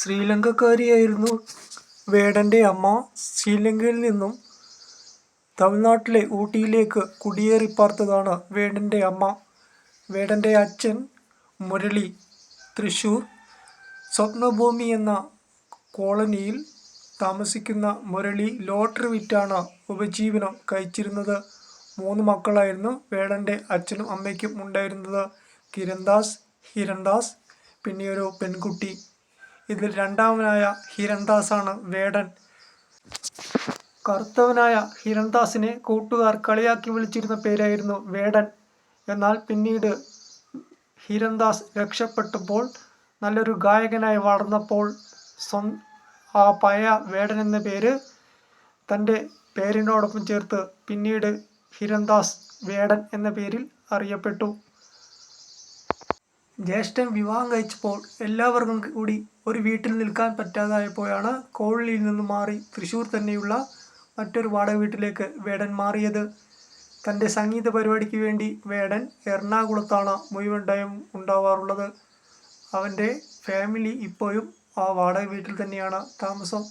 ശ്രീലങ്കക്കാരിയായിരുന്നു വേടന്റെ അമ്മ. ശ്രീലങ്കയിൽ നിന്നും തമിഴ്നാട്ടിലെ ഊട്ടിയിലേക്ക് കുടിയേറിപ്പാർത്തതാണ് വേടന്റെ അമ്മ. വേടന്റെ അച്ഛൻ മുരളി തൃശൂർ. സ്വപ്നഭൂമി എന്ന കോളനിയിൽ താമസിക്കുന്ന മുരളി ലോട്ടറി വിറ്റാണ് ഉപജീവനം കഴിച്ചിരുന്നത്. മൂന്ന് മക്കളായിരുന്നു വേടന്റെ അച്ഛനും അമ്മയ്ക്കും ഉണ്ടായിരുന്നത്. കിരൺദാസ് ഹിരൺദാസ് പിന്നെ ഒരു പെൺകുട്ടി. ഇതിൽ രണ്ടാമനായ ഹിരൺദാസാണ് വേടൻ. കറുത്തവനായ ഹിരൺദാസിനെ കൂട്ടുകാർ കളിയാക്കി വിളിച്ചിരുന്ന പേരായിരുന്നു വേടൻ. എന്നാൽ പിന്നീട് ഹിരൺദാസ് രക്ഷപ്പെട്ടപ്പോൾ നല്ലൊരു ഗായകനായി വളർന്നപ്പോൾ സ്വ ആ പഴയ വേടൻ എന്ന പേര് തന്റെ പേരിനോടൊപ്പം ചേർത്ത് പിന്നീട് ഹിരൺദാസ് വേടൻ എന്ന പേരിൽ അറിയപ്പെട്ടു. ജ്യേഷ്ഠൻ വിവാഹം കഴിച്ചപ്പോൾ എല്ലാവർക്കും കൂടി ഒരു വീട്ടിൽ നിൽക്കാൻ പറ്റാതായപ്പോഴാണ് കോളനിയിൽ നിന്ന് മാറി തൃശ്ശൂർ തന്നെയുള്ള മറ്റൊരു വാടക വീട്ടിലേക്ക് വേടൻ മാറിയത്. തന്റെ സംഗീത പരിപാടിക്ക് വേണ്ടി വേടൻ എറണാകുളത്താണ് മുഴുവൻ ടൈം ഉണ്ടാവാറുള്ളത്. അവന്റെ ഫാമിലി ഇപ്പോഴും ആ വാടക വീട്ടിൽ തന്നെയാണ് താമസം.